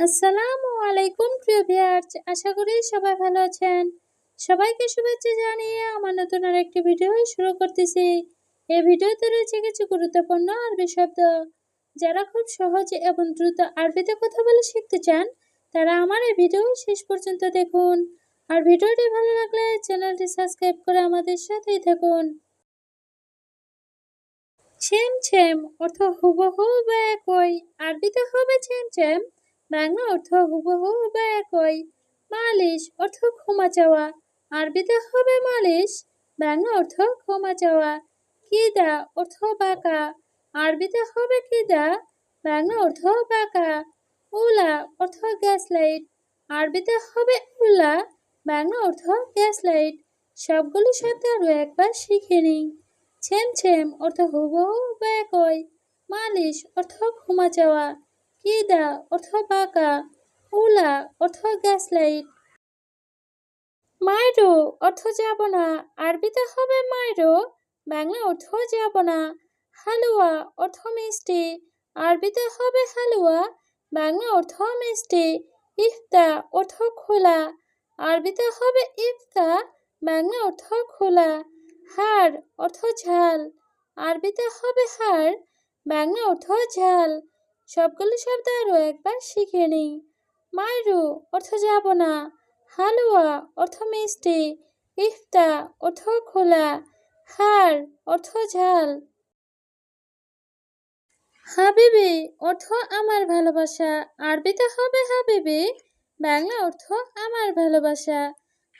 আসসালামু আলাইকুম, প্রিয় ভিউয়ার্স। আশা করি সবাই ভালো আছেন। সবাইকে শুভেচ্ছা জানিয়ে আমার নতুন আর একটি ভিডিও শুরু করতেছি। এই ভিডিওতে রয়েছে কিছু গুরুত্বপূর্ণ আরবি শব্দ। যারা খুব সহজে এবং দ্রুত আরবিতে কথা বলে শিখতে চান, তারা আমার এই ভিডিও শেষ পর্যন্ত দেখুন। আর ভিডিওটি ভালো লাগলে চ্যানেলটি সাবস্ক্রাইব করে আমাদের সাথেই থাকুন। ছেম ছেম অর্থ হুবহু বা একই। আরবিতে হবে ছেম ছেম বাংলা অর্থ হুবহু বা একই। মালিশ অর্থ ক্ষমা চাওয়া। আরবিতে হবে মালিশ বাংলা অর্থ ক্ষমা চাওয়া। কিদা অর্থ বাঁকা। আরবিতে হবে কিদা বাংলা অর্থ বাঁকা। উলা অর্থ গ্যাস লাইট আরবিতে হবে উলা বাংলা অর্থ গ্যাস লাইট সবগুলো শব্দ আরও একবার শিখে নিই। ছেম ছেম অর্থ হুবহু বা একই। মালিশ অর্থ ক্ষমা চাওয়া। কিদা অর্থ বাঁকা উলা অর্থ গ্যাস লাইট মাইরো, অর্থ যাব না, আরবিতে হবে মাইরো, বাংলা অর্থ যাব না। হালুয়া, অর্থ মিষ্টি, আরবিতে হবে হালুয়া, বাংলা অর্থ মিষ্টি। ইফতা, অর্থ খোলা, আরবিতে হবে ইফতা, বাংলা অর্থ খোলা। হাড়, অর্থ ঝাল, আরবিতে হবে হাড়, বাংলা অর্থ ঝাল। সবগুলো শব্দ আরও একবার শিখে নিই। মাইরু, অর্থ যাব না। হালুয়া, অর্থ মিষ্টি। ইফতা, অর্থ খোলা। হার, অর্থ ঝাল। হাবিবি, অর্থ আমার ভালোবাসা। আরবিতে হবে হাবিবি, বাংলা অর্থ আমার ভালোবাসা।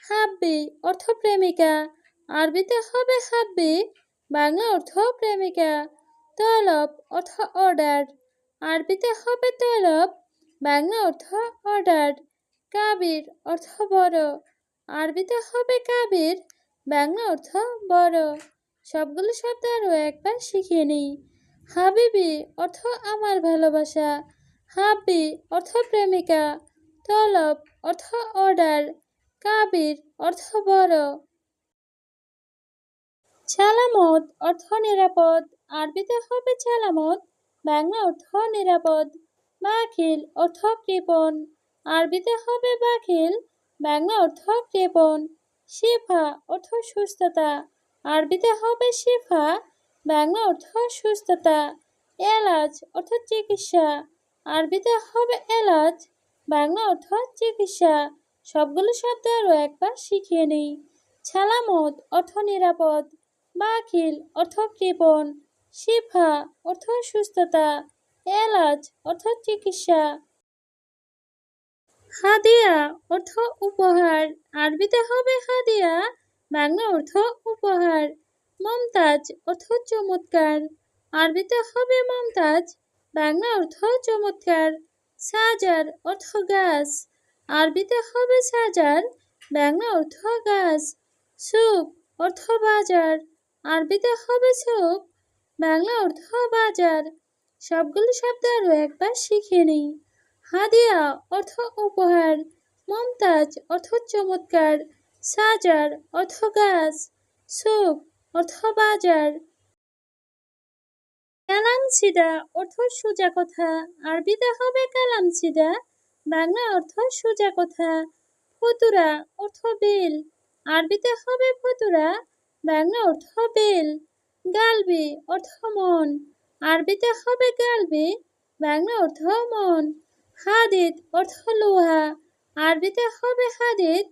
হাব্বি, অর্থ প্রেমিকা। আরবিতে হবে হাব্বি, বাংলা অর্থ প্রেমিকা। তলব, অর্থ অর্ডার। আরবিতে হবে তলব বাংলা অর্থ অর্ডার। কাবির অর্থ বড়। আরবিতে হবে কাবির। বাংলা অর্থ বড়। সবগুলো শব্দ আরও একবার শিখিয়ে নিই। হাবিবি অর্থ আমার ভালোবাসা। হাবি অর্থ প্রেমিকা। তলব অর্থ অর্ডার। কাবির অর্থ বড়। ছালামত অর্থ নিরাপদ। আরবিতে হবে ছালামত বাংলা অর্থ নিরাপদ। বাখিল অর্থ কৃপণ। আরবিতে হবে বাখিল বাংলা অর্থ কৃপণ। শিফা অর্থ সুস্থতা। আরবিতে হবে শিফা, বাংলা অর্থ সুস্থতা। এলাচ অর্থ চিকিৎসা। আরবিতে হবে এলাচ, বাংলা অর্থ চিকিৎসা। সবগুলো শব্দ আরও একবার শিখিয়ে নিই। ছালামত অর্থ নিরাপদ। বাখিল অর্থ কৃপণ। শিফা, অর্থ সুস্থতা এলাচ অর্থ চিকিৎসা। হাদিয়া, অর্থ উপহার। আরবিতে হবে হাদিয়া, বাংলা অর্থ উপহার। মমতাজ, অর্থ চমৎকার। আরবিতে হবে মমতাজ, বাংলা অর্থ চমৎকার। সাজার, অর্থ গাছ। আরবিতে হবে সাজার, বাংলা অর্থ গাছ। সুপ, অর্থ বাজার। আরবিতে হবে সুপ বাংলা অর্থ বাজার। সবগুলো শব্দ আরও একবার শিখে নিই। হাদিয়া অর্থ উপহার, মমতাজ অর্থ চমৎকার, সাজার অর্থ গাছ সুপ অর্থ বাজার। কালাম সিদা অর্থ সোজা কথা, আরবিতে হবে কালাম সিদা বাংলা অর্থ সোজা কথা। ফতুরা অর্থ বিল, আরবিতে হবে ফতুরা, বাংলা অর্থ বিল। গালবি অর্থ মন। আরবিতে হবে গালবি, বাংলা অর্থ মন। হাদিদ অর্থ লোহা, আরবিতে হবে হাদিদ,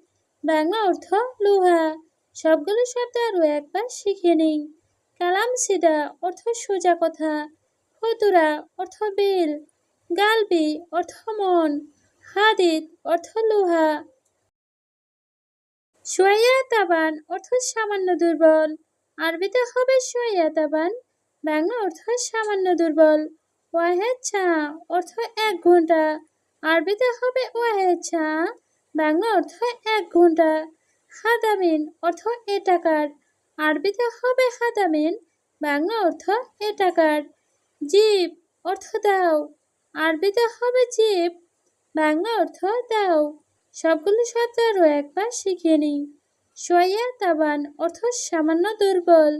বাংলা অর্থ লোহা। সবগুলো শব্দ আরও একবার শিখে নিই। কালাম সিদা অর্থ সোজা কথা ফতুরা অর্থ বিল, গালবি অর্থ মন, হাদিদ অর্থ লোহা। সোয়া তাবান অর্থ সামান্য দুর্বল আরবিতে হবে সয়াতাবান বাংলা অর্থ সামান্য দুর্বল। ওয়াহেদ ছা অর্থ এক ঘণ্টা। আরবিতে হবে ওয়াহেদ ছা বাংলা অর্থ এক ঘণ্টা। হাদামিন, অর্থ এ টাকার। আরবিতে হবে হাদামিন, বাংলা অর্থ এ টাকার। জীব, অর্থ দাও। আরবিতে হবে জীব, বাংলা অর্থ দাও। সবগুলো শব্দ আরও একবার শিখে নিই। সোয়া তাবান অর্থ সামান্য দুর্বল।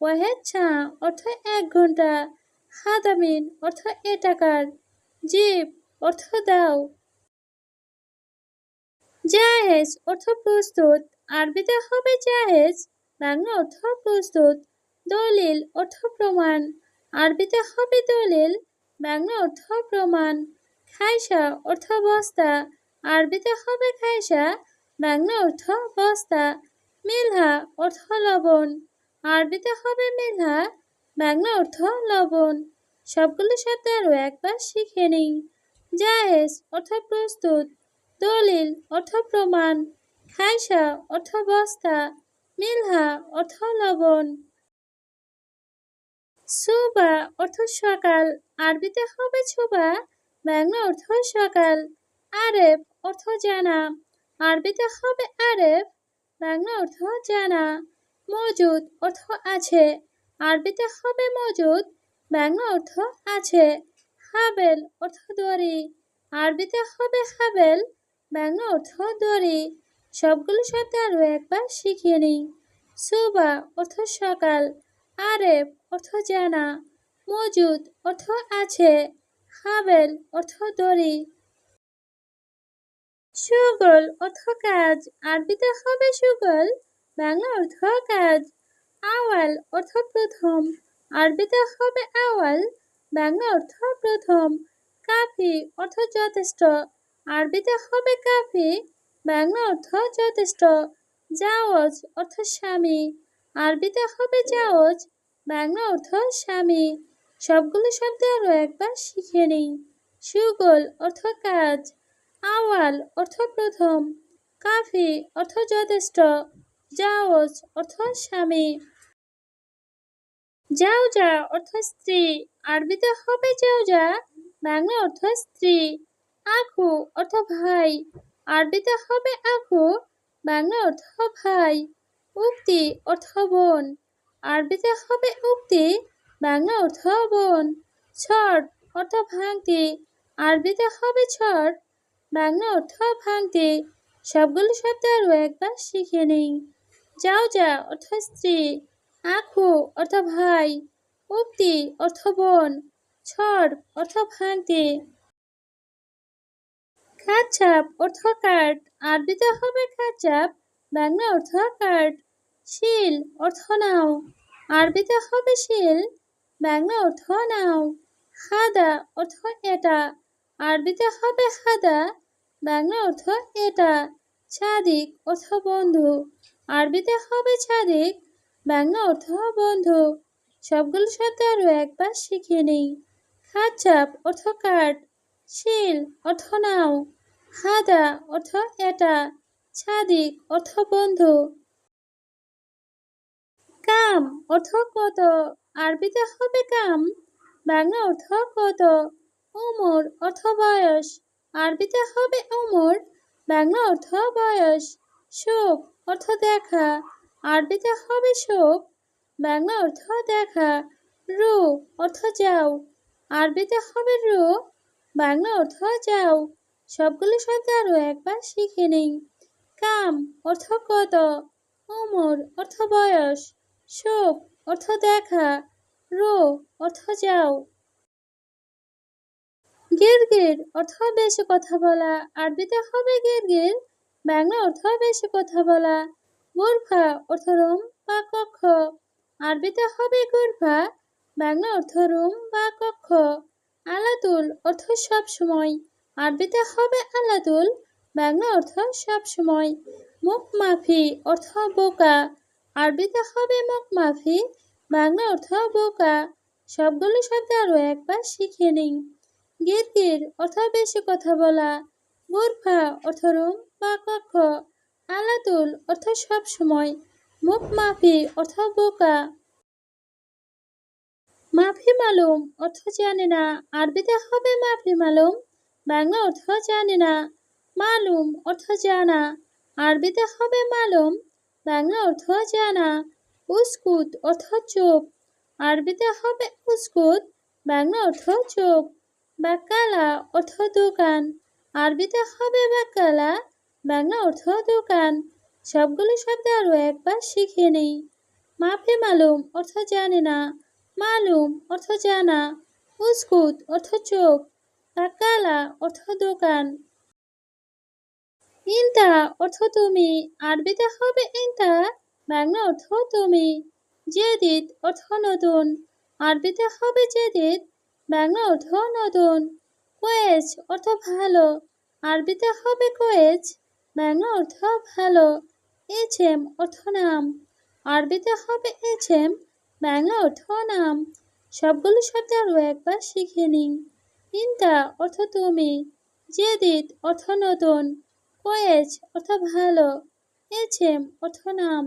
ওয়াহেদ ছা অর্থ এক ঘণ্টা হাদামিন অর্থ এ টাকার। জীব অর্থ দাও। জাহেজ অর্থ প্রস্তুত। আরবিতে হবে জাহেজ বাংলা অর্থ প্রস্তুত। দলিল অর্থ প্রমাণ। আরবিতে হবে দলিল, বাংলা অর্থ প্রমাণ। খাইসা অর্থ বস্তা। আরবিতে হবে খাইসা বাংলা অর্থ বস্তা। মিলহা অর্থ লবণ। আরবিতে হবে মিলহা বাংলা অর্থ লবণ। সবগুলো শব্দ আরও একবার শিখে নিই। জাহেজ অর্থ প্রস্তুত। দলিল অর্থ প্রমাণ। খাইসা অর্থ বস্তা। মিলহা অর্থ লবণ। সুবা অর্থ সকাল। আরবিতে হবে ছোবা বাংলা অর্থ সকাল। আরেফ অর্থ জানা। আরবিতে হবে আরেফ। বাংলা অর্থ জানা। মজুদ অর্থ আছে। আরবিতে হবে মজুদ। বাংলা অর্থ আছে। হাবেল অর্থ দড়ি। আরবিতে হবে হাবেল। বাংলা অর্থ দড়ি। সবগুলো শব্দ আরও একবার শিখিয়ে নিই। সুবা অর্থ সকাল। আরেফ অর্থ জানা। মজুদ অর্থ আছে। হাবেল অর্থ দড়ি। সুগল অর্থ কাজ, আরবিতে হবে সুগল, বাংলা অর্থ কাজ। আওয়াল অর্থ প্রথম, আরবিতে হবে আওয়াল, বাংলা অর্থ প্রথম। কাফি অর্থ যথেষ্ট, আরবিতে হবে কাফি, বাংলা অর্থ যথেষ্ট। জাওজ অর্থ স্বামী, আরবিতে হবে জাওজ বাংলা অর্থ স্বামী। সবগুলো শব্দ আরও একবার শিখে নিই। সুগল অর্থ কাজ। আওয়াল অর্থ প্রথম, কাফি অর্থ যথেষ্ট, জাওজ অর্থ স্বামী। জাউজা অর্থ স্ত্রী, আরবিতে হবে জাউজা বাংলা অর্থ স্ত্রী। আখু অর্থ ভাই, আরবিতে হবে আখু বাংলা অর্থ ভাই। উক্তি অর্থ বোন, আরবিতে হবে উক্তি, বাংলা অর্থ বোন। ছট অর্থ ভাঙতি, আরবিতে হবে ছট বাংলা অর্থ ভাঙতি সবগুলো শব্দ আরও একবার শিখে নেই। যাও যা, অর্থ স্ত্রী। আখু, অর্থ ভাই। উক্তি, অর্থ বোন। ছড় অর্থ ভাঙতি। খাচ্ছাপ অর্থ কাঠ। আরবিতে হবে খাচ্ছাপ বাংলা অর্থ কাঠ। শিল, অর্থ নাও। আরবিতে হবে শিল, বাংলা অর্থ নাও। হাদা, অর্থ এটা। আরবিতে হবে হাদা বাংলা অর্থ এটা। ছাদিক অর্থ বন্ধু। আরবিতে হবে ছাদিক, বাংলা অর্থ বন্ধু। সবগুলো শব্দ আরও একবার শিখে নেই। খাচ্ছাপ অর্থ কাঠ, শিল অর্থ নাও। হাদা অর্থ এটা। ছাদিক অর্থ বন্ধু। কাম অর্থ কত? আরবিতে হবে কাম, বাংলা অর্থ কত? উমর অর্থ বয়স আরবিতে হবে উমর বাংলা অর্থ বয়স, শোক অর্থ দেখা। আরবিতে হবে শোক, বাংলা অর্থ দেখা। রু অর্থ যাও আরবিতে হবে রু, বাংলা অর্থ যাও। সবগুলো শব্দ আরও একবার শিখে নেই। কাম অর্থ কত উমর অর্থ বয়স, শোক অর্থ দেখা। রো অর্থ যাও গিরগির অর্থ বেশি কথা বলা। আরবিতে হবে গিরগির, বাংলা অর্থ বেশি কথা বলা। গুরফা অর্থ রুম বা কক্ষ। আরবিতে হবে গুরফা, বাংলা অর্থ রুম বা কক্ষ। আলাতুল অর্থ সব সময়। আরবিতে হবে আলাতুল, বাংলা অর্থ সব সময়। মুখ মাফি অর্থ বোকা। আরবিতে হবে মুখ মাফি, বাংলা অর্থ বোকা। সবগুলো শব্দ আরও একবার শিখে নিই। গিরগির অর্থ বেশি কথা বলা, গুরফা অর্থ রুম বা কক্ষ, আলাতুল অর্থ সব সময়, মুখ মাফি অর্থ বোকা। মাফি মালুম অর্থ জানে না, আরবিতে হবে মাফি মালুম, বাংলা অর্থ জানে না, মালুম অর্থ জানা, আরবিতে হবে মালুম, বাংলা অর্থ জানা, উস্কুত অর্থ চোপ, আরবিতে হবে উস্কুত, বাংলা অর্থ চোপ। বাকালা অর্থ দোকান। আরবিতে হবে বাকালা, বাংলা অর্থ দোকান। সবগুলো শব্দ আরও একবার শিখে নেই। মাফে মালুম অর্থ জানে না, মালুম অর্থ জানা। উস্কুত অর্থ চোখ, বাকালা অর্থ দোকান। ইনতা অর্থ তুমি, আরবিতে হবে ইনতা, বাংলা অর্থ তুমি। জেদিদ অর্থ নতুন, আরবিতে হবে জেদিদ বাংলা অর্থ নতুন। কোয়েজ, অর্থ ভালো। আরবিতে হবে কোয়েচ বাংলা অর্থ ভালো। এছেম অর্থ নাম। আরবিতে হবে এছেম বাংলা অর্থ নাম। সবগুলো শব্দ আরও একবার শিখে নিন। ইনতা অর্থ তুমি। জেদিদ অর্থ নতুন। কোয়েজ, অর্থ ভালো। এছেম অর্থ নাম।